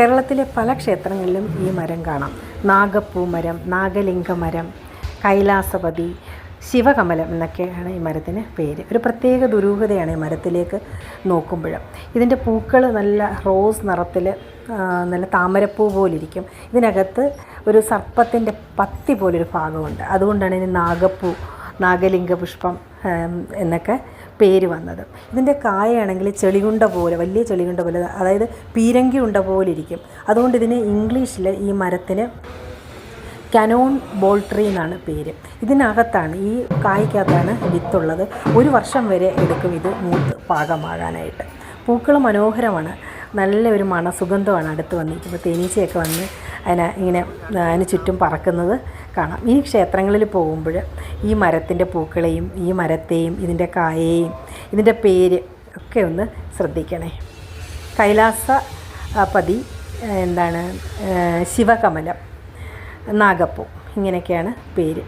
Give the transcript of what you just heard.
കേരളത്തിലെ പല ക്ഷേത്രങ്ങളിലും ഈ മരം കാണാം. നാഗപ്പൂ മരം നാഗലിംഗ മരം കൈലാസപതി ശിവകമലം എന്നൊക്കെയാണ് ഈ മരത്തിന് പേര്. ഒരു പ്രത്യേക ദുരൂഹതയാണ് ഈ മരത്തിലേക്ക് നോക്കുമ്പോൾ ഇതിന്റെ പൂക്കൾ നല്ല റോസ് നിറത്തിൽ നല്ല താമരപ്പൂ പോലിരിക്കും. ഇതിനകത്ത് ഒരു സർപ്പത്തിന്റെ പത്തി പോലൊരു ഭാഗമുണ്ട്. അതുകൊണ്ടാണ് ഇതിന് നാഗപ്പൂ നാഗലിംഗ പുഷ്പം എന്നൊക്കെ പേര് വന്നത്. ഇതിന്റെ കായയാണെങ്കിൽ ചെളികുണ്ട പോലെ വലിയ ചെളികുണ്ട പോലെ അതായത് പീരങ്കി ഉണ്ട പോലെ ഇരിക്കും അതുകൊണ്ട് ഇതിന് ഇംഗ്ലീഷിൽ ഈ മരത്തിന് കനോൺ ബോൾട്രി എന്നാണ് പേര്. ഇതിനകത്താണ് ഈ കായ്ക്കകത്താണ് വിത്തുള്ളത്. ഒരു വർഷം വരെ എടുക്കും ഇത് മൂത്ത് പാകമാകാനായിട്ട്. പൂക്കൾ മനോഹരമാണ്. നല്ല ഒരു മണസുഗന്ധമാണ് അടുത്ത് വന്നിരിക്കുമ്പോൾ തേനീച്ചയൊക്കെ വന്ന് അതിനെ ഇങ്ങനെ അതിന് ചുറ്റും പറക്കുന്നത്. കാണാം. ഈ ക്ഷേത്രങ്ങളിൽ പോകുമ്പോൾ ഈ മരത്തിന്റെ പൂക്കളെയും ഈ മരത്തെയും ഇതിന്റെ കായയെയും ഇതിന്റെ പേര് ഒക്കെ ഒന്ന് ശ്രദ്ധിക്കണേ. കൈലാസ പതി എന്താണ് ശിവകമലം നാഗപ്പൂ ഇങ്ങനെയൊക്കെയാണ് പേര്.